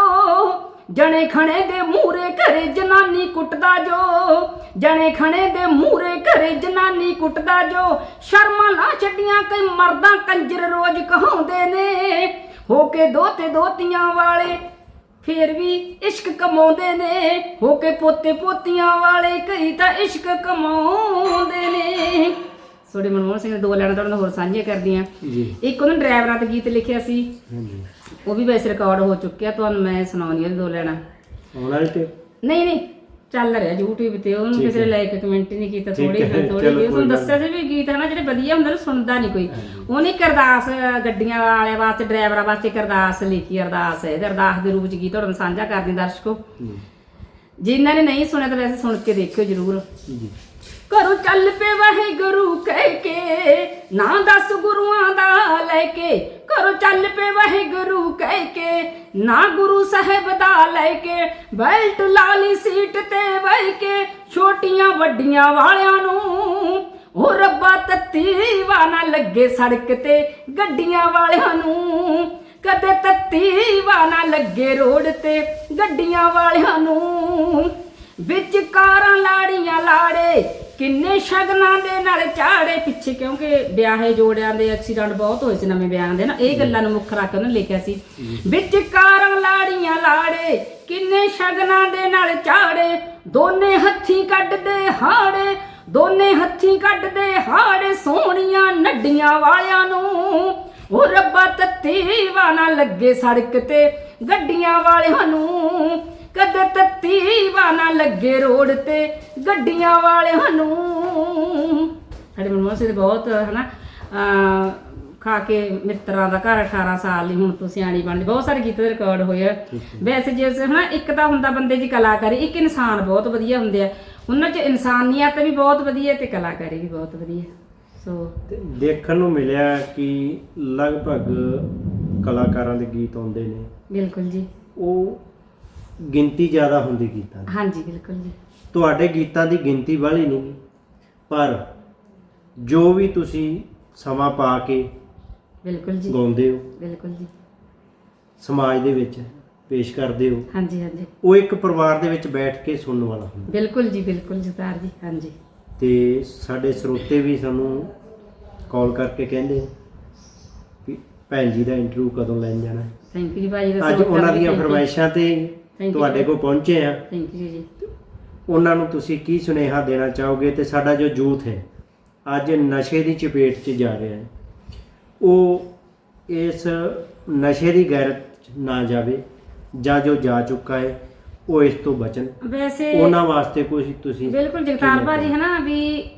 ਜਣੇ ਖਣੇ ਦੇ ਮੂਰੇ ਘਰੇ ਜਨਾਨੀ ਕੁੱਟਦਾ ਜੋ। ਜਣੇ ਖਣੇ ਦੇ ਮੂਰੇ ਘਰੇ ਜਨਾਨੀ ਕੁੱਟਦਾ ਜੋ। ਸ਼ਰਮਾਂ ਨਾ ਛੱਡੀਆਂ ਕਈ ਮਰਦਾਂ ਕੰਜਰ ਰੋਜ਼ ਕਹਾਉਂਦੇ ਨੇ। ਹੋ ਕੇ ਦੋਤੇ ਦੋਤੀਆਂ ਵਾਲੇ ਫੇਰ ਵੀ ਇਸ਼ਕ ਕਮਾਉਂਦੇ ਨੇ। ਹੋ ਕੇ ਪੋਤੇ ਪੋਤੀਆਂ ਵਾਲੇ ਕਈ ਤਾਂ ਇਸ਼ਕ ਕਮਾਉਂਦੇ ਨੇ। ਸੋੜੇ ਮਨਮੋਹਨ ਸਿੰਘ ਨੇ ਦੋ ਲੈਣਾ ਤੁਹਾਡੇ ਨਾਲ ਹੋਰ ਸਾਂਝੀਆਂ ਕਰਦੀਆਂ। ਜੀ। ਇੱਕ ਉਹਨਾਂ ਡਰਾਈਵਰਾਂ ਤੇ ਗੀਤ ਲਿਖਿਆ ਸੀ। ਹਾਂਜੀ। ਉਹ ਵੀ ਵੈਸੇ ਰਿਕਾਰਡ ਹੋ ਚੁੱਕਿਆ ਤੁਹਾਨੂੰ ਮੈਂ ਸੁਣਾਉਣੀ ਆ ਦੋ ਲੈਣਾ ਵਾਲੇ ਤੇ? ਨਹੀਂ ਨਹੀਂ ਚੱਲ ਰਿਹਾ YouTube ਤੇ ਉਹਨੂੰ ਕਿਸੇ ਨੇ ਹੈ। ਲਾਈਕ ਕਮੈਂਟ ਨਹੀਂ ਕੀਤਾ ਥੋੜੀ ਹੈ, ਥੋੜੀ ਜਿਹੀ। ਤੁਹਾਨੂੰ ਗੱਲ ਦੱਸਿਆ ਸੀ ਵੀ ਗੀਤ ਹੈ ਨਾ ਜਿਹੜੇ ਵਧੀਆ ਹੁੰਦੇ ਨੇ ਸੁਣਦਾ ਨਹੀਂ ਕੋਈ। ਉਹਨੇ ਕਰਦਾਸ ਗੱਡੀਆਂ ਵਾਲਿਆਂ ਵਾਸਤੇ ਡਰਾਈਵਰਾਂ ਵਾਸਤੇ ਕਰਦਾਸ ਲਿਖੀ ਅਰਦਾਸ ਹੈ। ਅਰਦਾਸ ਦੇ ਰੂਪ ਚ ਗੀਤ ਤੁਹਾਡੇ ਨਾਲ ਸਾਂਝਾ ਕਰਦੀ ਦਰਸ਼ਕੋ। ਜੀ। ਜਿਨ੍ਹਾਂ ਨੇ ਨਹੀਂ ਸੁਣਿਆ ਤਾਂ ਵੈਸੇ ਸੁਣ ਕੇ ਦੇਖਿਓ ਜਰੂਰ। ਜੀ। ਘਰੋਂ ਚੱਲ ਪਏ ਵਾਹਿਗੁਰੂ ਕਹਿ ਕੇ, ਨਾ ਦਸ ਗੁਰੂਆਂ ਦਾ ਲੈ ਕੇ। ਘਰੋਂ ਚੱਲ ਪਏ ਵਾਹਿਗੁਰੂ ਕਹਿ ਕੇ, ਨਾ ਗੁਰੂ ਸਾਹਿਬ ਦਾ ਲੈ ਕੇ। ਬੈਲਟ ਲਾਲੀ ਸੀਟ ਤੇ ਬਹਿ ਕੇ, ਛੋਟੀਆਂ ਵੱਡੀਆਂ ਵਾਲਿਆਂ ਨੂੰ ਉਹ ਰੱਬਾ ਤੱਤੀ ਵਾ ਨਾ ਲੱਗੇ ਸੜਕ ਤੇ। ਗੱਡੀਆਂ ਵਾਲਿਆਂ ਨੂੰ ਕਦੇ ਤੱਤੀ ਵਾ ਨਾ ਲੱਗੇ ਰੋਡ ਤੇ। ਗੱਡੀਆਂ ਵਾਲਿਆਂ ਨੂੰ ਵਿੱਚ ਕਾਰਾਂ ਲਾੜੀਆਂ ਲਾੜੇ ਕਿੰਨੇ ਸ਼ਗਨਾਂ ਦੇ ਨਾਲ ਚਾੜੇ ਪਿੱਛੇ ਕਿਉਂਕਿ ਵਿਆਹੇ ਜੋੜਿਆਂ ਦੇ ਐਕਸੀਡੈਂਟ ਬਹੁਤ ਹੋਏ ਸੀ ਨਵੇਂ ਵਿਆਹਾਂ ਦੇ ਨਾ ਇਹ ਗੱਲਾਂ ਨੂੰ ਮੁੱਖ ਰੱਖ ਕੇ ਉਹਨੇ ਲਿਖਿਆ ਸੀ। ਵਿੱਚ ਕਾਰਾਂ ਲਾੜੀਆਂ ਲਾੜੇ ਕਿੰਨੇ ਸ਼ਗਨਾਂ ਦੇ ਨਾਲ ਚਾੜੇ ਦੋਨੇ ਹੱਥੀਂ ਕੱਢਦੇ ਹਾੜੇ ਦੋਨੇ ਹੱਥੀਂ ਕੱਢਦੇ ਹਾੜੇ ਸੋਹਣੀਆਂ ਨੱਡੀਆਂ ਵਾਲਿਆਂ ਨੂੰ। ਉਹ ਰੱਬਾ ਤੱਤੀ ਵਾ ਨਾ ਲੱਗੇ ਸੜਕ ਤੇ ਗੱਡੀਆਂ ਵਾਲਿਆਂ ਨੂੰ। ਕਦੇ ਤੱਤੀ ਵਾ ਨਾ ਲੱਗੇ ਰੋਡ ਤੇ ਗੱਡੀਆਂ ਵਾਲਿਆਂ ਨੂੰ। ਸਾਡੇ ਮਨਮੋਹਨ ਸਿੰਘ ਬਹੁਤ ਹਨਾ ਖਾ ਕੇ ਮਿੱਤਰਾਂ ਦਾ ਘਰ 18 ਸਾਲ ਲਈ ਹੁਣ ਤੂੰ ਸਿਆਣੀ ਬਣ ਬਹੁਤ ਸਾਰੇ ਗੀਤ ਦੇ ਰਿਕਾਰਡ ਹੋਏ ਆ। ਵੈਸੇ ਜੇ ਹਨਾ ਇੱਕ ਤਾਂ ਹੁੰਦਾ ਬੰਦੇ ਦੀ ਕਲਾਕਾਰੀ ਇੱਕ ਇਨਸਾਨ ਬਹੁਤ ਵਧੀਆ ਹੁੰਦੇ ਆ। ਉਹਨਾਂ 'ਚ ਇਨਸਾਨੀਅਤ ਵੀ ਬਹੁਤ ਵਧੀਆ ਤੇ ਕਲਾਕਾਰੀ ਵੀ ਬਹੁਤ ਵਧੀਆ। ਸੋ ਦੇਖਣ ਨੂੰ ਮਿਲਿਆ ਕਿ ਲਗਭਗ ਕਲਾਕਾਰਾਂ ਦੇ ਗੀਤ ਆਉਂਦੇ ਨੇ। ਬਿਲਕੁਲ ਜੀ। ਉਹ ਗਿਣਤੀ ਜ਼ਿਆਦਾ ਹੁੰਦੀ ਗੀਤਾਂ ਦੀ। ਹਾਂਜੀ ਬਿਲਕੁਲ ਜੀ। ਤੁਹਾਡੇ ਗੀਤਾਂ ਦੀ ਗਿਣਤੀ ਵਾਲੀ ਨਹੀਂ ਪਰ ਜੋ ਵੀ ਤੁਸੀਂ ਸਮਾਂ ਪਾ ਕੇ ਬਿਲਕੁਲ ਜੀ। ਗਾਉਂਦੇ ਹੋ ਬਿਲਕੁਲ ਜੀ। ਸਮਾਜ ਦੇ ਵਿੱਚ ਪੇਸ਼ ਕਰਦੇ ਹੋ ਹਾਂਜੀ ਹਾਂਜੀ। ਉਹ ਇੱਕ ਪਰਿਵਾਰ ਦੇ ਵਿੱਚ ਬੈਠ ਕੇ ਸੁਣਨ ਵਾਲਾ ਹੁੰਦਾ। ਬਿਲਕੁਲ ਜੀ ਬਿਲਕੁਲ ਜਤਾਰ ਜੀ ਹਾਂਜੀ। ਤੇ ਸਾਡੇ ਸਰੋਤੇ ਵੀ ਸਾਨੂੰ ਕਾਲ ਕਰਕੇ ਕਹਿੰਦੇ ਕਿ ਭੈਣ ਜੀ ਦਾ ਇੰਟਰਵਿਊ ਕਦੋਂ ਲੈਣ ਜਾਣਾ ਹੈ। ਥੈਂਕ ਯੂ ਜੀ ਭਾਜੀ ਦਾ ਅੱਜ ਉਹਨਾਂ ਦੀਆਂ ਫਰਮਾਇਸ਼ਾਂ ਤੇ you. ਤੁਹਾਡੇ ਕੋਲ ਪਹੁੰਚੇ ਆ। ਥੈਂਕ ਯੂ ਜੀ। ਉਹਨਾਂ ਨੂੰ ਤੁਸੀਂ ਕੀ ਸੁਨੇਹਾ ਦੇਣਾ ਚਾਹੋਗੇ ਤੇ ਸਾਡਾ ਜੋ ਯੂਥ ਹੈ ਅੱਜ ਨਸ਼ੇ ਦੀ ਚਪੇਟ 'ਚ ਜਾ ਰਿਹਾ ਹੈ। ਉਹ ਇਸ ਨਸ਼ੇ ਦੀ ਗੈਰਤ 'ਚ ਨਾ ਜਾਵੇ ਜਾਂ ਜੋ ਜਾ ਚੁੱਕਾ ਹੈ ਉਹ ਇਸ ਤੋਂ ਬਚਣ। ਵੈਸੇ ਉਹਨਾਂ ਵਾਸਤੇ ਕੋਈ ਤੁਸੀਂ ਬਿਲਕੁਲ ਜਗਤਾਰ ਭਾਜੀ ਹਨਾ ਵੀ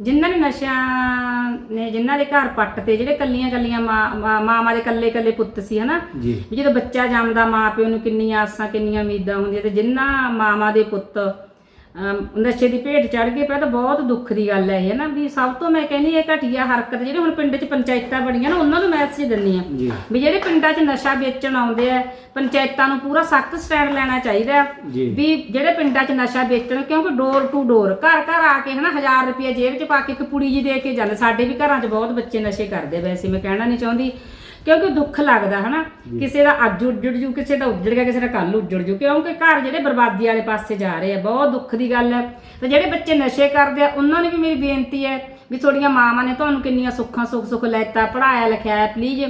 ਜਿਨ੍ਹਾਂ ਨੇ ਨਸ਼ਿਆਂ ਨੇ ਜਿਨ੍ਹਾਂ ਦੇ ਘਰ ਪੱਟ ਤੇ ਜਿਹੜੇ ਕੱਲੀਆਂ ਕੱਲੀਆਂ ਮਾਂ- ਮਾਂ- ਮਾਵਾਂ ਦੇ ਕੱਲੇ ਕੱਲੇ ਪੁੱਤ ਸੀ ਹਨਾ? ਜੀ। ਵੀ ਜਦੋਂ ਬੱਚਾ ਜੰਮਦਾ ਮਾਂ ਪਿਓ ਨੂੰ ਕਿੰਨੀਆਂ ਆਸਾਂ ਕਿੰਨੀਆਂ ਉਮੀਦਾਂ ਹੁੰਦੀਆਂ ਤੇ ਜਿਨ੍ਹਾਂ ਮਾਵਾਂ ਦੇ ਪੁੱਤ ਨਸ਼ੇ ਦੀ ਭੇਟ ਚੜ ਗਏ ਪਿਆ ਤਾਂ ਬਹੁਤ ਦੁੱਖ ਦੀ ਗੱਲ ਹੈ ਇਹ ਨਾ ਵੀ ਸਭ ਤੋਂ ਮੈਂ ਕਹਿੰਦੀ ਇਹ ਘਟੀਆ ਹਰਕਤ ਜਿਹੜੇ ਹੁਣ ਪਿੰਡ 'ਚ ਪੰਚਾਇਤਾਂ ਬਣੀਆਂ ਨਾ ਉਹਨਾਂ ਨੂੰ ਮੈਸੇਜ ਦਿੰਨੀ ਆ ਵੀ ਜਿਹੜੇ ਪਿੰਡਾਂ 'ਚ ਨਸ਼ਾ ਵੇਚਣ ਆਉਂਦੇ ਆ ਪੰਚਾਇਤਾਂ ਨੂੰ ਪੂਰਾ ਸਖਤ ਸਟੈਂਡ ਲੈਣਾ ਚਾਹੀਦਾ। ਵੀ ਜਿਹੜੇ ਪਿੰਡਾਂ 'ਚ ਨਸ਼ਾ ਵੇਚਣ ਕਿਉਂਕਿ ਡੋਰ ਟੂ ਡੋਰ ਘਰ ਘਰ ਆ ਕੇ ਹਨਾ 1000 ਰੁਪਏ ਜੇਬ 'ਚ ਪਾ ਕੇ ਇੱਕ ਪੁੜੀ ਜੀ ਦੇ ਕੇ ਜਾਂਦੇ। ਸਾਡੇ ਵੀ ਘਰਾਂ 'ਚ ਬਹੁਤ ਬੱਚੇ ਨਸ਼ੇ ਕਰਦੇ ਵੈਸੇ ਮੈਂ ਕਹਿਣਾ ਨਹੀਂ ਚਾਹੁੰਦੀ। ਕਿਉਂਕਿ ਦੁੱਖ ਲੱਗਦਾ ਹਨਾ? ਕਿਸੇ ਦਾ ਅੱਜ ਉੱਜੜ ਜੂ ਕਿਸੇ ਦਾ ਉੱਜੜ ਗਿਆ ਕਿਸੇ ਦਾ ਕੱਲ ਉੱਜੜ ਜੂ। ਕਿਉਂਕਿ ਘਰ ਜਿਹੜੇ ਬਰਬਾਦੀ ਵਾਲੇ ਪਾਸੇ ਜਾ ਰਹੇ ਆ ਬਹੁਤ ਦੁੱਖ ਦੀ ਗੱਲ ਹੈ। ਤੇ ਜਿਹੜੇ ਬੱਚੇ ਨਸ਼ੇ ਕਰਦੇ ਆ ਉਹਨਾਂ ਨੂੰ ਵੀ ਮੇਰੀ ਬੇਨਤੀ ਹੈ ਵੀ ਤੁਹਾਡੀਆਂ ਮਾਵਾਂ ਨੇ ਤੁਹਾਨੂੰ ਕਿੰਨੀਆਂ ਸੁੱਖਾਂ ਸੁੱਖ ਸੁੱਖ ਲੈਤਾ ਪੜਾਇਆ ਲਿਖਾਇਆ ਪਲੀਜ਼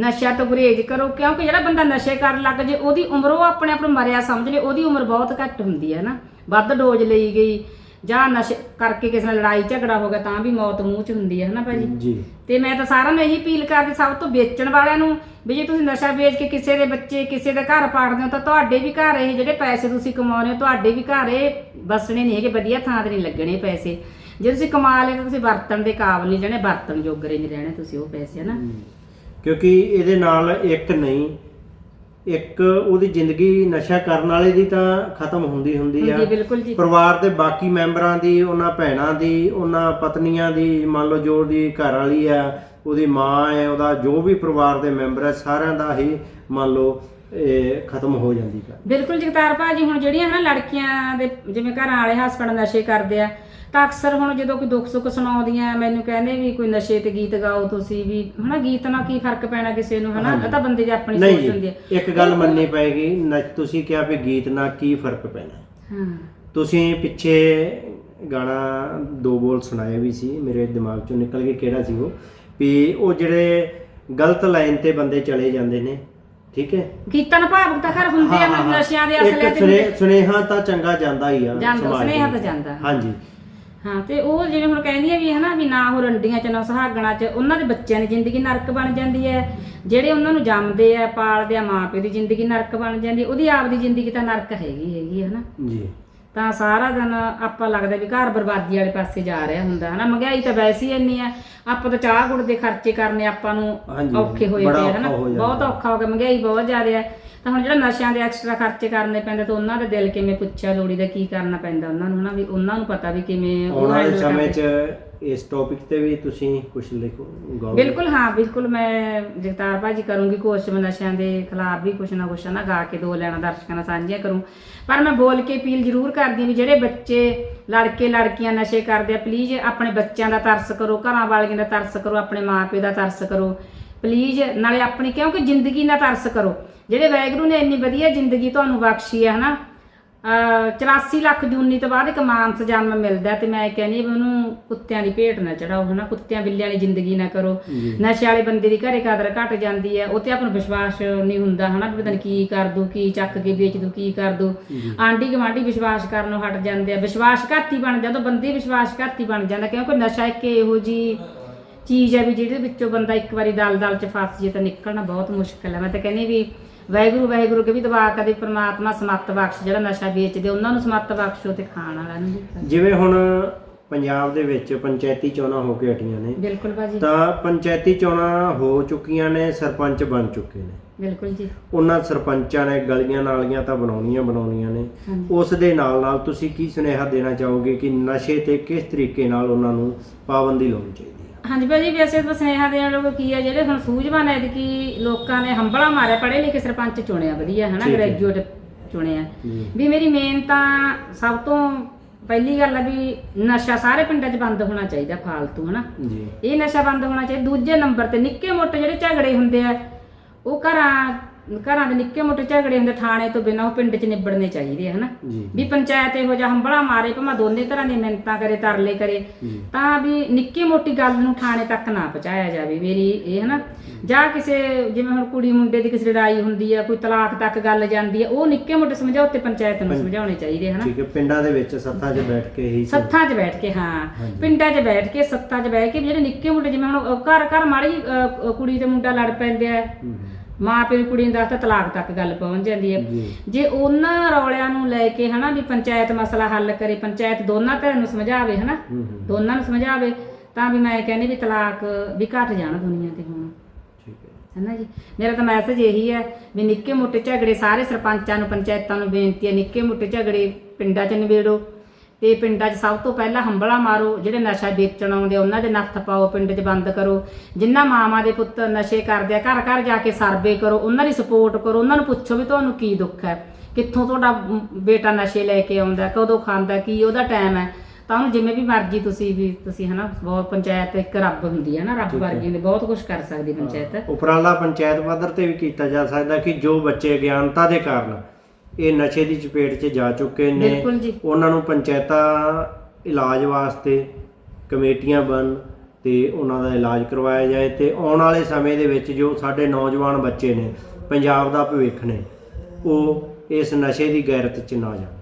ਨਸ਼ਾ ਤੋਂ ਗੁਰੇਜ਼ ਕਰੋ। ਕਿਉਂਕਿ ਜਿਹੜਾ ਬੰਦਾ ਨਸ਼ੇ ਕਰਨ ਲੱਗ ਜੇ ਉਹਦੀ ਉਮਰ ਉਹ ਆਪਣੇ ਆਪ ਨੂੰ ਮਰਿਆ ਸਮਝ ਲੇ ਉਹਦੀ ਉਮਰ ਬਹੁਤ ਘੱਟ ਹੁੰਦੀ ਹੈ ਨਾ ਵੱਧ ਡੋਜ਼ ਲਈ ਗਈ ਜਾਂ ਨਸ਼ੇ ਕਰਕੇ ਕਿਸੇ ਨਾਲ ਲੜਾਈ ਝਗੜਾ ਹੋ ਗਿਆ ਤਾਂ ਵੀ ਮੌਤ ਮੂੰਹ 'ਚ ਹੁੰਦੀ ਹੈ ਹਨਾ ਭਾਜੀ? ਜੀ। ਤੇ ਮੈਂ ਤਾਂ ਸਾਰਿਆਂ ਨੂੰ ਇਹੀ ਅਪੀਲ ਕਰਦੀ ਸਭ ਤੋਂ ਵੇਚਣ ਵਾਲਿਆਂ ਨੂੰ ਵੀ ਜੇ ਤੁਸੀਂ ਨਸ਼ਾ ਵੇਚ ਕੇ ਕਿਸੇ ਦੇ ਬੱਚੇ ਕਿਸੇ ਦੇ ਘਰ ਪਾੜਦੇ ਹੋ ਤਾਂ ਤੁਹਾਡੇ ਵੀ ਘਰ ਇਹ ਜਿਹੜੇ ਪੈਸੇ ਤੁਸੀਂ ਕਮਾਉਂਦੇ ਹੋ ਤੁਹਾਡੇ ਵੀ ਘਰ ਇਹ ਵਸਣੇ ਨਹੀਂ ਹੈਗੇ ਵਧੀਆ ਥਾਂ ਤੇ ਨਹੀਂ ਲੱਗਣੇ ਪੈਸੇ। ਜੇ ਤੁਸੀਂ ਕਮਾ ਲਏ ਤਾਂ ਤੁਸੀਂ ਵਰਤਣ ਦੇ ਕਾਬਲ ਨਹੀਂ ਰਹਿਣੇ ਵਰਤਣ ਜੋਗਰੇ ਨਹੀਂ ਰਹਿਣੇ ਤੁਸੀਂ ਉਹ ਪੈਸੇ ਹਨਾ? ਕਿਉਂਕਿ ਇਹਦੇ ਨਾਲ ਇੱਕ ਨਹੀਂ ਇੱਕ ਉਹਦੀ ਜ਼ਿੰਦਗੀ ਨਸ਼ਾ ਕਰਨ ਵਾਲੇ ਦੀ ਤਾਂ ਖਤਮ ਹੁੰਦੀ ਹੁੰਦੀ ਆ। ਜੀ ਬਿਲਕੁਲ ਜੀ। ਪਰਿਵਾਰ ਦੇ ਬਾਕੀ ਮੈਂਬਰਾਂ ਦੀ ਉਹਨਾਂ ਭੈਣਾਂ ਦੀ ਉਹਨਾਂ ਪਤਨੀਆਂ ਦੀ ਮੰਨ ਲਓ ਜੋ ਦੀ ਘਰ ਵਾਲੀ ਆ ਉਹਦੀ ਮਾਂ ਹੈ ਉਹਦਾ ਜੋ ਵੀ ਪਰਿਵਾਰ ਦੇ ਮੈਂਬਰ ਹੈ ਸਾਰਿਆਂ ਦਾ ਹੀ ਮੰਨ ਲਓ ਇਹ ਖਤਮ ਹੋ ਜਾਂਦੀ ਗੱਲ ਬਿਲਕੁਲ ਜਗਤਾਰ ਭਾਜੀ ਹੁਣ ਜਿਹੜੀਆਂ ਹਨਾ ਲੜਕੀਆਂ ਦੇ ਜਿਵੇਂ ਘਰਾਂ ਵਾਲੇ ਹਸਬੰਡ ਨਸ਼ੇ ਕਰਦੇ ਆ ਤਾਂ ਅਕਸਰ ਹੁਣ ਜਦੋਂ ਕੋਈ ਦੁੱਖ ਸੁੱਖ ਸੁਣਾਉਂਦੀਆਂ ਮੈਨੂੰ ਕਹਿੰਦੇ ਵੀ ਕੋਈ ਨਸ਼ੇ ਤੇ ਗੀਤ ਗਾਓ ਤੁਸੀਂ ਵੀ ਹਨਾ ਗੀਤ ਨਾਲ ਕੀ ਫ਼ਰਕ ਪੈਣਾ ਕਿਸੇ ਨੂੰ ਹਨਾ? ਇਹ ਤਾਂ ਬੰਦੇ ਦੀ ਆਪਣੀ ਸੋਚ ਹੁੰਦੀ ਹੈ। ਇੱਕ ਗੱਲ ਮੰਨਣੀ ਪਏਗੀ ਨ- ਤੁਸੀਂ ਕਿਹਾ ਵੀ ਗੀਤ ਨਾਲ ਕੀ ਫ਼ਰਕ ਪੈਣਾ। ਹਾਂ। ਤੁਸੀਂ ਪਿੱਛੇ ਗਾਣਾ ਦੋ ਬੋਲ ਸੁਣਾਏ ਵੀ ਸੀ ਮੇਰੇ ਦਿਮਾਗ ਚੋਂ ਨਿਕਲ ਕੇ ਕਿਹੜਾ ਸੀ ਉਹ? ਵੀ ਉਹ ਜਿਹੜੇ ਗਲਤ ਲਾਈਨ ਤੇ ਬੰਦੇ ਚਲੇ ਜਾਂਦੇ ਨੇ ਠੀਕ ਹੈ? ਗੀਤਾਂ ਨਾਲ ਭਾਵੁਕ ਤਾਂ ਘਰ ਹੁੰਦੇ ਆ ਨਸ਼ਿਆਂ ਦੇ ਅਸਲੇ ਇੱਕ ਸੁਨੇ- ਸੁਨੇਹਾ ਤਾਂ ਚੰਗਾ ਜਾਂਦਾ ਹੀ ਆ ਜਾਂਦਾ, ਸਮਾਜ ਸੁਨੇਹਾ ਦੇ ਤਾਂ ਵਿੱਚ। ਜਾਂਦਾ। ਹਾਂਜੀ। ਹਾਂ ਤੇ ਉਹ ਜਿਵੇਂ ਹੁਣ ਕਹਿੰਦੀਆਂ ਵੀ ਹਨਾ ਵੀ ਨਾ ਉਹ ਰੰਡੀਆਂ ਚ ਨਾ ਸੁਹਾਗਣਾ ਚ ਉਹਨਾਂ ਦੇ ਬੱਚਿਆਂ ਦੀ ਜ਼ਿੰਦਗੀ ਨਰਕ ਬਣ ਜਾਂਦੀ ਹੈ। ਜਿਹੜੇ ਉਹਨਾਂ ਨੂੰ ਜੰਮਦੇ ਆ ਪਾਲਦੇ ਆ ਮਾਂ ਪਿਓ ਦੀ ਜ਼ਿੰਦਗੀ ਨਰਕ ਬਣ ਜਾਂਦੀ ਉਹਦੀ ਆਪਦੀ ਜ਼ਿੰਦਗੀ ਤਾਂ ਨਰਕ ਹੈਗੀ ਹੈਗੀ ਹਨਾ। ਜੀ। ਤਾਂ ਸਾਰਾ ਦਿਨ ਆਪਾਂ ਲੱਗਦਾ ਵੀ ਘਰ ਬਰਬਾਦੀ ਵਾਲੇ ਪਾਸੇ ਜਾ ਰਿਹਾ ਹੁੰਦਾ ਹਨਾ। ਮਹਿੰਗਾਈ ਤਾਂ ਵੈਸੇ ਹੀ ਇੰਨੀ ਆ ਆਪਾਂ ਤਾਂ ਚਾਹ ਗੁੜ ਦੇ ਖਰਚੇ ਕਰਨੇ ਆਪਾਂ ਨੂੰ ਔਖੇ ਹੋਏ ਪਏ ਹਨਾ। ਬਹੁਤ ਔਖਾ ਹੋ ਗਿਆ। ਮਹਿੰਗਾਈ ਬਹੁਤ ਜ਼ਿਆਦਾ ਹੈ। ਤਾਂ ਹੁਣ ਜਿਹੜਾ ਨਸ਼ਿਆਂ ਦੇ ਐਕਸਟਰਾ ਖਰਚੇ ਕਰਨੇ ਪੈਂਦੇ ਤਾਂ ਉਹਨਾਂ ਦੇ ਦਿਲ ਕਿਵੇਂ ਪੁੱਛਿਆ ਲੋੜੀ ਦਾ ਕੀ ਕਰਨਾ ਪੈਂਦਾ ਉਹਨਾਂ ਨੂੰ ਹਨਾ ਵੀ ਉਹਨਾਂ ਨੂੰ ਪਤਾ ਵੀ ਕਿਵੇਂ ਆਉਣ ਵਾਲੇ ਸਮੇਂ। 'ਚ ਇਸ ਟੌਪਿਕ ਤੇ ਵੀ ਤੁਸੀਂ ਕੁਝ ਲਿਖੋ ਬਿਲਕੁਲ ਹਾਂ ਬਿਲਕੁਲ ਮੈਂ ਜਗਤਾਰ ਭਾਜੀ ਕਰੂੰਗੀ ਕੋਸ਼ਿਸ਼ ਮੈਂ ਨਸ਼ਿਆਂ ਦੇ ਖਿਲਾਫ ਵੀ ਕੁਛ ਨਾ ਕੁਛ ਨਾ ਗਾ ਕੇ ਦੋ ਲੈਣਾ ਦਰਸ਼ਕਾਂ ਨਾਲ ਸਾਂਝੀਆਂ ਕਰੂੰ। ਪਰ ਮੈਂ ਬੋਲ ਕੇ ਅਪੀਲ ਜ਼ਰੂਰ ਕਰਦੀ ਵੀ ਜਿਹੜੇ ਬੱਚੇ ਲੜਕੇ ਲੜਕੀਆਂ ਨਸ਼ੇ ਕਰਦੇ ਆ ਪਲੀਜ਼ ਆਪਣੇ ਬੱਚਿਆਂ ਦਾ ਤਰਸ ਕਰੋ ਘਰਾਂ ਵਾਲਿਆਂ ਦਾ ਤਰਸ ਕਰੋ ਆਪਣੇ ਮਾਪੇ ਦਾ ਤਰਸ ਕਰੋ। ਪਲੀਜ਼ ਨਾਲੇ ਆਪਣੀ ਕਿਉਂਕਿ ਜ਼ਿੰਦਗੀ ਨਾਲ ਤਰਸ ਕਰੋ। ਜਿਹੜੇ ਵੈਗਰੂ ਨੇ ਇੰਨੀ ਵਧੀਆ ਜ਼ਿੰਦਗੀ ਤੁਹਾਨੂੰ ਬਖਸ਼ੀ ਹੈ ਹਨਾ? ਅਹ 84 ਲੱਖ ਜੂਨੀ ਤੋਂ ਬਾਅਦ ਇੱਕ ਮਾਨਸ ਜਨਮ ਮਿਲਦਾ ਤੇ ਮੈਂ ਕਹਿੰਦੀ ਵੀ ਉਹਨੂੰ ਕੁੱਤਿਆਂ ਦੀ ਭੇਟ ਨਾ ਚੜਾਓ ਹਨਾ? ਕੁੱਤਿਆਂ ਬਿੱਲਿਆਂ ਵਾਲੀ ਜ਼ਿੰਦਗੀ ਨਾ ਕਰੋ। ਨਸ਼ੇ ਵਾਲੇ ਬੰਦੇ ਦੀ ਘਰੇ ਕਦਰ ਘਟ ਜਾਂਦੀ ਹੈ। ਉਹ ਤੇ ਆਪਾਂ ਨੂੰ ਵਿਸ਼ਵਾਸ ਨਹੀਂ ਹੁੰਦਾ ਹਨਾ? ਵੀ ਪਤਾ ਨਹੀਂ ਕੀ ਕਰ ਦੂ ਕੀ ਚੱਕ ਕੇ ਵੇਚ ਦੂ ਕੀ ਕਰ ਦੂ ਆਂਢੀ ਗਵਾਂਢੀ ਵਿਸ਼ਵਾਸ ਕਰਨੋਂ ਹਟ ਜਾਂਦੇ ਆ। ਵਿਸ਼ਵਾਸਘਾਤੀ ਬਣ ਜਾਂਦਾ ਬੰਦੇ ਵਿਸ਼ਵਾਸਘਾਤੀ ਬਣ ਜਾਂਦਾ ਕਿਉਂਕਿ ਨਸ਼ਾ ਇੱਕ ਇਹੋ ਜੀ ਚੀਜ਼ ਹੈ ਵੀ ਜਿਹਦੇ ਵਿੱਚੋਂ ਬੰਦਾ ਇੱਕ ਵਾਰੀ ਦਲ-ਦਲ ਚ ਫਸ ਜੇ ਤਾਂ ਨਿਕਲਣਾ ਬਹੁਤ ਮੁਸ਼ਕਲ ਹੈ ਮੈਂ ਤਾਂ ਕਹਿੰਦੀ ਵੀ ਵਾਹਿਗੁਰੂ ਵਾਹਿਗੁਰੂ ਕੇ ਵੀ ਦਵਾ ਕਦੇ ਪ੍ਰਮਾਤਮਾ ਸਮੱਤ ਬਖਸ਼ ਜਿਹੜਾ ਨਸ਼ਾ ਵੇਚਦੇ ਉਹਨਾਂ ਨੂੰ ਸਮੱਤ ਬਖਸ਼ੋ ਤੇ ਖਾਣ ਵਾਲਿਆਂ ਨੂੰ ਵੀ ਜਿਵੇਂ ਹੁਣ ਪੰਜਾਬ ਦੇ ਵਿੱਚ ਪੰਚਾਇਤੀ ਚੋਣਾਂ ਹੋ ਕੇ ਹਟੀਆਂ ਨੇ ਬਿਲਕੁਲ ਭਾਜੀ। ਤਾਂ ਪੰਚਾਇਤੀ ਚੋਣਾਂ ਹੋ ਚੁੱਕੀਆਂ ਨੇ ਸਰਪੰਚ ਬਣ ਚੁੱਕੇ ਨੇ। ਬਿਲਕੁਲ ਜੀ। ਉਹਨਾਂ ਸਰਪੰਚਾਂ ਨੇ ਗਲੀਆਂ ਨਾਲੀਆਂ ਤਾਂ ਬਣਾਉਣੀਆਂ ਬਣਾਉਣੀਆਂ ਨੇ। ਹਾਂਜੀ। ਉਸ ਦੇ ਨਾਲ ਨਾਲ ਤੁਸੀਂ ਕੀ ਸੁਨੇਹਾ ਦੇਣਾ ਚਾਹੋਗੇ ਕਿ ਨਸ਼ੇ ਤੇ ਕਿਸ ਤਰੀਕੇ ਨਾਲ ਉਹਨਾਂ ਨੂੰ ਪਾਬੰਦੀ ਲਾਉਣੀ ਚਾਹੀਦੀ? ਹਾਂਜੀ ਭਾਜੀ ਵੈਸੇ ਤਾਂ ਸੁਨੇਹਾ ਦੇਣ ਲੋਕ ਕੀ ਹੈ ਜਿਹੜੇ ਹੁਣ ਸੂਝਵਾਨ ਹੈ ਕਿ ਲੋਕਾਂ ਨੇ ਹੰਬਲਾ ਮਾਰਿਆ ਪੜ੍ਹੇ ਲਿਖੇ ਸਰਪੰਚ ਚੁਣਿਆ ਵਧੀਆ ਹਨਾ ਠੀਕ ਹੈ। ਗ੍ਰੈਜੂਏਟ ਚੁਣਿਆ। ਵੀ ਮੇਰੀ ਮੇਨ ਤਾਂ ਸਭ ਤੋਂ ਪਹਿਲੀ ਗੱਲ ਹੈ ਵੀ ਨਸ਼ਾ ਸਾਰੇ ਪਿੰਡਾਂ 'ਚ ਬੰਦ ਹੋਣਾ ਚਾਹੀਦਾ ਫਾਲਤੂ ਹਨਾ ਜੀ ਇਹ ਨਸ਼ਾ ਬੰਦ ਹੋਣਾ ਚਾਹੀਦਾ ਦੂਜੇ ਨੰਬਰ ਤੇ ਨਿੱਕੇ ਮੋਟੇ ਜਿਹੜੇ ਝਗੜੇ ਹੁੰਦੇ ਆ ਉਹ ਘਰਾਂ ਘਰਾਂ ਦੇ ਨਿੱਕੇ ਮੋਟੇ ਝਗੜੇ ਹੁੰਦੇ ਥਾਣੇ ਤੋਂ ਬਿਨਾਂ ਉਹ ਪਿੰਡ 'ਚ ਨਿਬੜਨੇ ਚਾਹੀਦੇ ਹਨਾ? ਜੀ। ਵੀ ਪੰਚਾਇਤ ਇਹੋ ਜਿਹਾ ਹੰਬੜਾ ਮਾਰੇ ਭਾਵੇਂ ਦੋਨੇ ਤਰ੍ਹਾਂ ਦੀਆਂ ਮਿੰਨਤਾਂ ਕਰੇ ਤਰਲੇ ਕਰੇ ਜੀ। ਤਾਂ ਵੀ ਨਿੱਕੀ ਮੋਟੀ ਗੱਲ ਨੂੰ ਥਾਣੇ ਤੱਕ ਨਾ ਪਹੁੰਚਾਇਆ ਜਾਵੇ ਮੇਰੀ ਇਹ ਹਨਾ? ਜਾਂ ਕਿਸੇ ਜਿਵੇਂ ਹੁਣ ਕੁੜੀ ਮੁੰਡੇ ਦੀ ਕਿਸੇ ਲੜਾਈ ਹੁੰਦੀ ਆ ਕੋਈ ਤਲਾਕ ਤੱਕ ਗੱਲ ਜਾਂਦੀ ਆ ਉਹ ਨਿੱਕੇ ਮੋਟੇ ਸਮਝੌਤੇ ਪੰਚਾਇਤ ਨੂੰ ਸਮਝਾਉਣੇ ਚਾਹੀਦੇ ਹਨਾ? ਠੀਕ ਹੈ ਪਿੰਡਾਂ ਦੇ ਵਿੱਚ ਸੱਥਾਂ 'ਚ ਬੈਠ ਕੇ ਹੀ ਸੱਥਾਂ 'ਚ ਬੈਠ ਕੇ ਹਾਂ। ਪਿੰਡਾਂ 'ਚ ਬੈਠ ਕੇ ਸੱਥਾਂ 'ਚ ਬੈਠ ਕੇ ਵੀ ਜਿਹੜੇ ਨਿੱਕੇ ਮੋਟੇ ਜਿਵੇਂ ਹੁਣ ਅਹ ਘਰ ਘਰ ਮਾੜੀ ਜਿਹੀ, ਅਹ, ਅਹ, ਕੁੜੀ ਤੇ ਮੁੰਡਾ ਲੜ ਪੈਂਦੇ ਆ। ਹਮ, ਮਾਂ ਪਿਓ ਦੀ ਕੁੜੀ ਨੂੰ ਦੱਸਦਾ ਤਲਾਕ ਤੱਕ ਗੱਲ ਪਹੁੰਚ ਜਾਂਦੀ ਹੈ। ਜੀ। ਜੇ ਉਹਨਾਂ ਰੌਲਿਆਂ ਨੂੰ ਲੈ ਕੇ ਹਨਾ ਵੀ ਪੰਚਾਇਤ ਮਸਲਾ ਹੱਲ ਕਰੇ ਪੰਚਾਇਤ ਦੋਨਾਂ ਧਿਰਾਂ ਨੂੰ ਸਮਝਾਵੇ ਹਨਾ ਦੋਨਾਂ ਨੂੰ ਸਮਝਾਵੇ ਤਾਂ ਵੀ ਮੈਂ ਕਹਿੰਦੀ ਵੀ ਤਲਾਕ ਵੀ ਘਟ ਜਾਣ ਦੁਨੀਆ ਤੇ ਹੁਣ। ਠੀਕ ਹੈ। ਹੈਨਾ ਜੀ? ਮੇਰਾ ਤਾਂ ਮੈਸੇਜ ਇਹੀ ਹੈ ਵੀ ਨਿੱਕੇ ਮੋਟੇ ਝਗੜੇ ਸਾਰੇ ਸਰਪੰਚਾਂ ਨੂੰ ਪੰਚਾਇਤਾਂ ਨੂੰ ਬੇਨਤੀ ਹੈ ਨਿੱਕੇ ਮੋਟੇ ਝਗੜੇ ਪਿੰਡਾਂ 'ਚ ਨਿਬੇੜੋ। ਤੇ ਪਿੰਡਾਂ 'ਚ ਸਭ ਤੋਂ ਪਹਿਲਾਂ ਹੰਬਲਾ ਮਾਰੋ ਜਿਹੜੇ ਨਸ਼ਾ ਵੇਚਣ ਆਉਂਦੇ ਉਹਨਾਂ ਦੇ ਨੱਥ ਪਾਓ ਪਿੰਡ 'ਚ ਬੰਦ ਕਰੋ। ਜਿਨ੍ਹਾਂ ਮਾਵਾਂ ਦੇ ਪੁੱਤ ਨਸ਼ੇ ਕਰਦੇ ਆ ਘਰ ਘਰ ਜਾ ਕੇ ਸਰਵੇ ਕਰੋ ਉਹਨਾਂ ਦੀ ਸਪੋਰਟ ਕਰੋ ਉਹਨਾਂ ਨੂੰ ਪੁੱਛੋ ਵੀ ਤੁਹਾਨੂੰ ਕੀ ਦੁੱਖ ਹੈ ਕਿੱਥੋਂ ਤੁਹਾਡਾ ਬੇਟਾ ਨਸ਼ੇ ਲੈ ਕੇ ਆਉਂਦਾ ਕਦੋਂ ਖਾਂਦਾ ਕੀ ਉਹਦਾ ਟਾਈਮ ਹੈ। ਤਾਂ ਉਹਨੂੰ ਜਿਵੇਂ ਵੀ ਮਰਜ਼ੀ ਤੁਸੀਂ ਵੀ ਤੁਸੀਂ ਹਨਾ ਬਹੁਤ ਪੰਚਾਇਤ ਇੱਕ ਰੱਬ ਹੁੰਦੀ ਹੈ ਨਾ ਰੱਬ ਵਰਗੀ ਹੁੰਦੀ ਬਹੁਤ ਕੁਝ ਕਰ ਸਕਦੀ ਪੰਚਾਇਤ। ਉਪਰਾਲਾ ਪੰਚਾਇਤ ਪੱਧਰ ਤੇ ਵੀ ਕੀਤਾ ਜਾ ਸਕਦਾ ਕਿ ਜੋ ਬੱਚੇ ਅਗਿਆਨਤਾ ਦੇ ਕਾਰਨ ਇਹ ਨਸ਼ੇ ਦੀ ਚਪੇਟ 'ਚ ਜਾ ਚੁੱਕੇ ਨੇ। ਬਿਲਕੁਲ ਜੀ। ਉਹਨਾਂ ਨੂੰ ਪੰਚਾਇਤਾਂ ਇਲਾਜ ਵਾਸਤੇ ਕਮੇਟੀਆਂ ਬਣ ਤੇ ਉਹਨਾਂ ਦਾ ਇਲਾਜ ਕਰਵਾਇਆ ਜਾਏ ਤੇ ਆਉਣ ਵਾਲੇ ਸਮੇਂ ਦੇ ਵਿੱਚ ਜੋ ਸਾਡੇ ਨੌਜਵਾਨ ਬੱਚੇ ਨੇ ਪੰਜਾਬ ਦਾ ਭਵਿੱਖ ਨੇ ਉਹ ਇਸ ਨਸ਼ੇ ਦੀ ਗੈਰਤ 'ਚ ਨਾ ਜਾਣ।